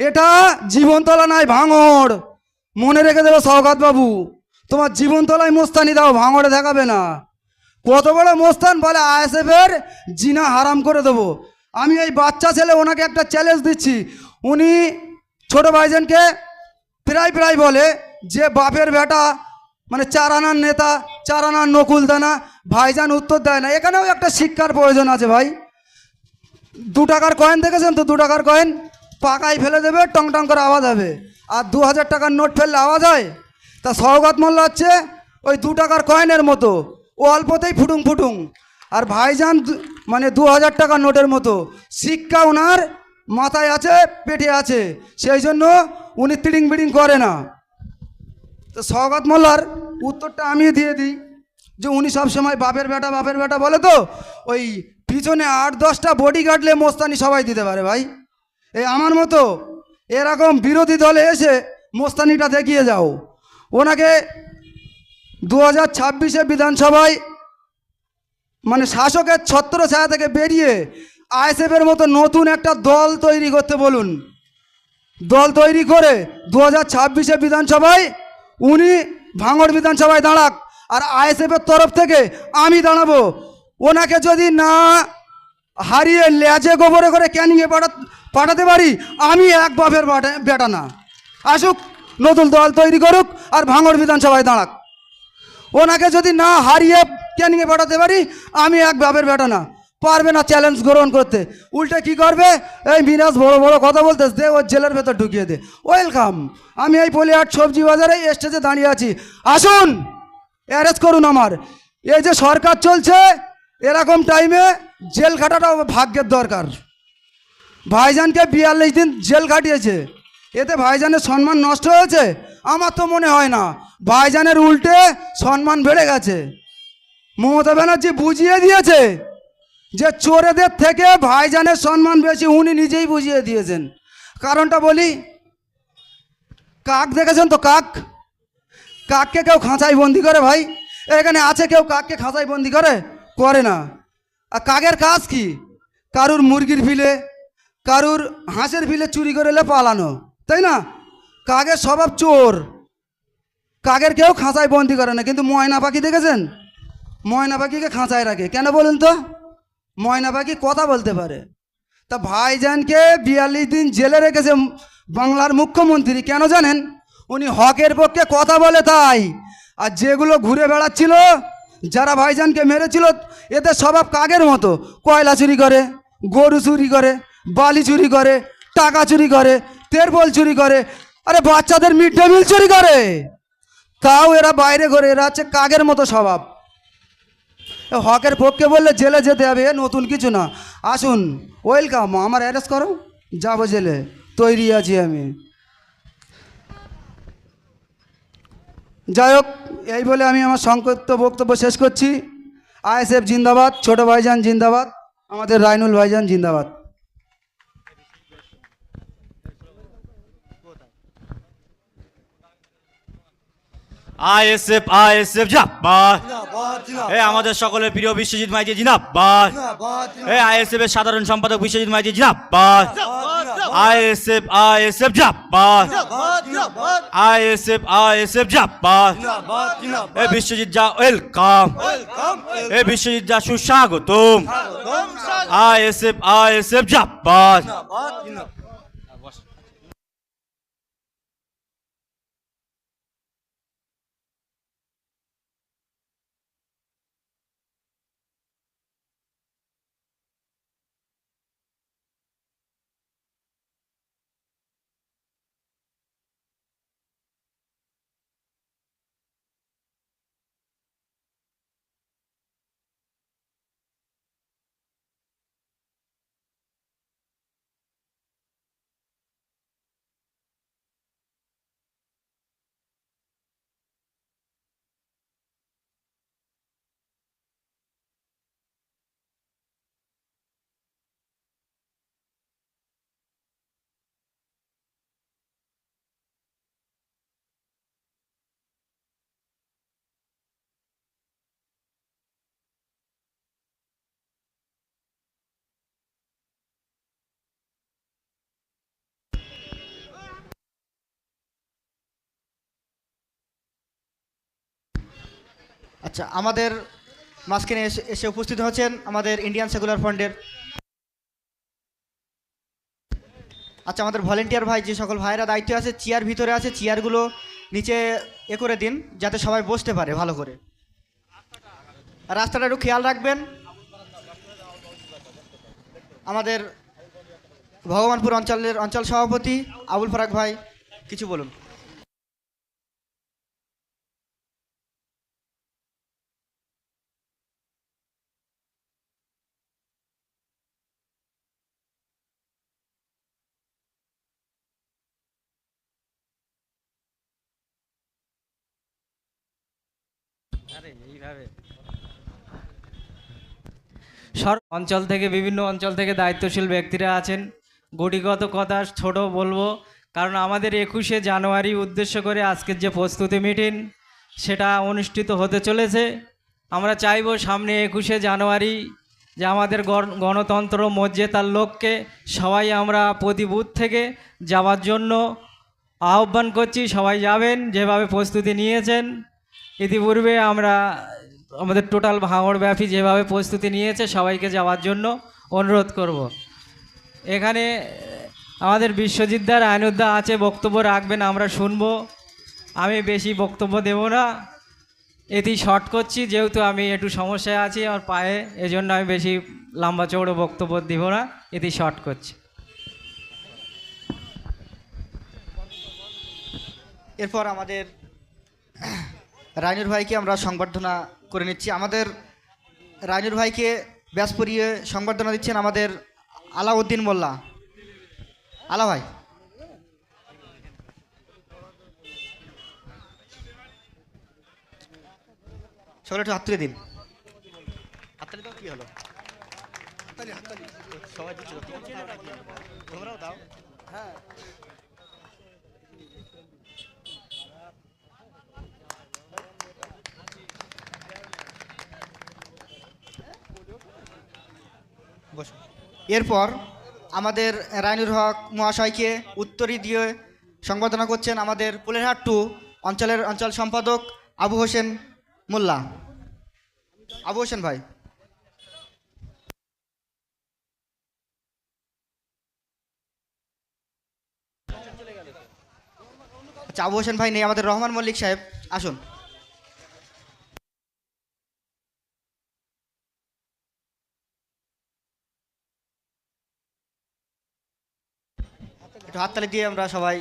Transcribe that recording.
এটা জীবনতলা নাই, ভাঙড়। মনে রেখে দেবে সৌগাত বাবু, তোমার জীবনতলায় মোস্তানি দাও, ভাঙড়ে দেখাবে না। কত বড় মোস্তান বলে আইএসএফের জিনা হারাম করে দেবো। আমি এই বাচ্চা ছেলে, ওনাকে একটা চ্যালেঞ্জ দিচ্ছি। উনি ছোট ভাইজানকে প্রায় প্রায় বলে যে, বাপের বেটা মানে চার আনার নেতা চার আনার নকুল দানা ভাইজান উত্তর দেয় না। এখানেও একটা শিক্ষার প্রয়োজন আছে ভাই। দু টাকার কয়েন দেখেছেন তো? দু টাকার কয়েন পাকায় ফেলে দেবে, টং টং করে আওয়াজ হবে। আর দু হাজার টাকার নোট ফেললে আওয়াজ হয়? তা সৌগত মোল্লা হচ্ছে ওই দু টাকার কয়েনের মতো। ও অল্পতেই ফুটুং ফুটুং। আর ভাইজান মানে দু হাজার টাকার নোটের মতো। শিক্ষা ওনার মাথায় আছে, পেটে আছে। সেই জন্য উনি তিড়িং বিড়িং করে না। তো সৌগত মোল্লার উত্তরটা আমি দিয়ে দিই। যে উনি সবসময় বাপের বেটা বাপের বেটা বলে তো, ওই পিছনে আট দশটা বডি গার্ডলে মোস্তানি সবাই দিতে পারে ভাই। এই আমার মতো এরকম বিরোধী দলে এসে মোস্তানিটা দেখিয়ে যাও। ওনাকে দু হাজার ছাব্বিশে বিধানসভায় মানে শাসকের ছত্র ছায়া থেকে বেরিয়ে আইএসএফের মতো নতুন একটা দল তৈরি করতে বলুন। দল তৈরি করে দু হাজার ছাব্বিশে বিধানসভায় উনি ভাঙড় বিধানসভায় দাঁড়াক আর আইএসএফের তরফ থেকে আমি দাঁড়াবো। ওনাকে যদি না হারিয়ে লেজে গোবরে করে ক্যানিংয়ে পাঠা পাঠাতে পারি? আমি এক বাপের বাটা- না। আসুক, নতুন দল তৈরি করুক আর ভাঙড় বিধানসভায় দাঁড়াক। ওনাকে যদি না হারিয়ে ক্যানিংয়ে পাঠাতে পারি, আমি এক বাপের বেটা না। পারবে না চ্যালেঞ্জ গ্রহণ করতে। উল্টে কি করবে? এই মিরাজ বড় বড় কথা বলতে দে ওর জেলের ভেতর ঢুকিয়ে দে। ওয়েলকাম আমি এই পলিহাট সবজি বাজারে স্টেজে দাঁড়িয়ে আছি। আসুন! অ্যারেস্ট করুন আমার। এই যে সরকার চলছে, এরকম টাইমে জেল খাটাটাও ভাগ্যের দরকার। ভাইজানকে বিয়াল্লিশ দিন জেল কাটিয়েছে। এতে ভাইজানের সম্মান নষ্ট হয়েছে? আমার তো মনে হয় না। ভাইজানের উল্টে সম্মান বেড়ে গেছে। মমতা ব্যানার্জি বুঝিয়ে দিয়েছে যে চোরেদের থেকে ভাইজানের সম্মান বেশি, উনি নিজেই বুঝিয়ে দিয়েছেন। কারণটা বলি, কাক দেখেছেন তো কাক? কাককে কেউ খাঁচাই বন্দি করে ভাই? এখানে আছে কেউ কাককে খাঁচাই বন্দি করে? করে না। আর কাকের কাজ কি? কারুর মুরগির ফিলে কারুর হাঁসের ফিলে চুরি করে এলে পালানো, তাই না? কাকের স্বভাব চোর। কাকের কেউ খাঁচায় বন্দি করে না, কিন্তু ময়না পাখি দেখেছেন? ময়না পাখিকে খাঁচায় রাখে। কেন বলুন তো? ময়না পাখি কথা বলতে পারে। তা ভাইজানকে বিয়াল্লিশ দিন জেলে রেখেছে বাংলার মুখ্যমন্ত্রী, কেন জানেন? উনি হকের পক্ষে কথা বলে তাই। আর যেগুলো ঘুরে বেড়াচ্ছিল, যারা ভাইজানকে মেরেছিল, এদের স্বভাব কাগের মতো? কয়লা চুরি করে, গরু চুরি করে বালি চুরি করে, টাকা চুরি করে তেরপল চুরি করে, আরে বাচ্চাদের মিড ডে মিল চুরি করে। তাও এরা বাইরে করে এরা হচ্ছে কাগের মতো স্বভাব। হকের পক্ষে বললে জেলে যেতে হবে নতুন কিছু না। আসুন, ওয়েলকাম, আমার অ্যারেস্ট করো, যাব জেলে, তৈরি আছি আমি। যাই হোক, এই বলে আমি আমার সংক্ষিপ্ত বক্তব্য শেষ করছি। আইএসএফ জিন্দাবাদ, ছোট ভাইজান জিন্দাবাদ, আমাদের রাইনুল ভাইজান জিন্দাবাদ। আইএসএফ আইএসএফ জিন্দাবাদ। এ আমাদের সকলের প্রিয় বিশ্বজিৎ মাইজি জিন্দাবাদ। এ আইএসএফ এর সাধারণ সম্পাদক বিশ্বজিৎ মাইজি জিন্দাবাদ। আইএসএফ আইএসএফ জিন্দাবাদ। আইএসএফ আইএসএফ জিন্দাবাদ। এ বিশ্বজিৎ যা ওয়েলকাম। এ বিশ্বজিৎ যা সুস্বাগতম। আইএসএফ আইএসএফ জিন্দাবাদ। আচ্ছা আমাদের মাঝখানে এসে উপস্থিত হচ্ছেন আমাদের ইন্ডিয়ান সেকুলার ফান্ডের আচ্ছা আমাদের ভলেন্টিয়ার ভাই, যে সকল ভাইরা দায়িত্ব আছে চেয়ার ভিতরে আছে চেয়ারগুলো নিচে এ করে দিন, যাতে সবাই বসতে পারে ভালো করে। রাস্তাটা একটু খেয়াল রাখবেন। আমাদের ভগবানপুর অঞ্চলের অঞ্চল সভাপতি আবুল ফরাক ভাই, কিছু বলুন। অঞ্চল থেকে, বিভিন্ন অঞ্চল থেকে দায়িত্বশীল ব্যক্তিরা আছেন। গুটিগত কথা ছোট বলব, কারণ আমাদের একুশে জানুয়ারি উদ্দেশ্য করে আজকের যে প্রস্তুতি মিটিং, সেটা অনুষ্ঠিত হতে চলেছে। আমরা চাইব সামনে একুশে জানুয়ারি যে আমাদের গণ- গণতন্ত্র মর্যাদার লক্ষ্যে সবাই আমরা প্রতি বুথ থেকে যাওয়ার জন্য আহ্বান করছি, সবাই যাবেন, যেভাবে প্রস্তুতি নিয়েছেন। ইতিপূর্বে আমরা আমাদের টোটাল ভাঙড়ব্যাপী যেভাবে প্রস্তুতি নিয়েছে সবাইকে যাওয়ার জন্য অনুরোধ করব। এখানে আমাদের বিশ্বজিৎদার আইনুদ্দা আছে, বক্তব্য রাখবেন, আমরা শুনব। আমি বেশি বক্তব্য দেব না। এতেই শর্ট করছি, যেহেতু আমি একটু সমস্যায় আছি আমার পায়ে, এজন্য আমি বেশি লম্বা চৌড়ো বক্তব্য দিব না এতেই শর্ট করছি। এরপর আমাদের রাইনুর ভাইকে আমরা সংবর্ধনা করে নিচ্ছি। আমাদের রাইনুর ভাইকে ব্যাস পরিয়ে সংবর্ধনা দিচ্ছেন আমাদের আলাউদ্দিন মোল্লা। আলা ভাই। সকলে একটু হাত দিন। কি হলো? সবাই দাও। বসো এরপর আমাদের রায়নুর হক মহাশয়কে উত্তরী দিয়ে সংবর্ধনা করছেন আমাদের পুলেরহাট টু অঞ্চলের অঞ্চল সম্পাদক আবু হোসেন মোল্লা। আবু হোসেন ভাই। আচ্ছা আবু হোসেন ভাই নেই, আমাদের রহমান মল্লিক সাহেব, আসুন। একটু হাততালি দিয়ে আমরা সবাই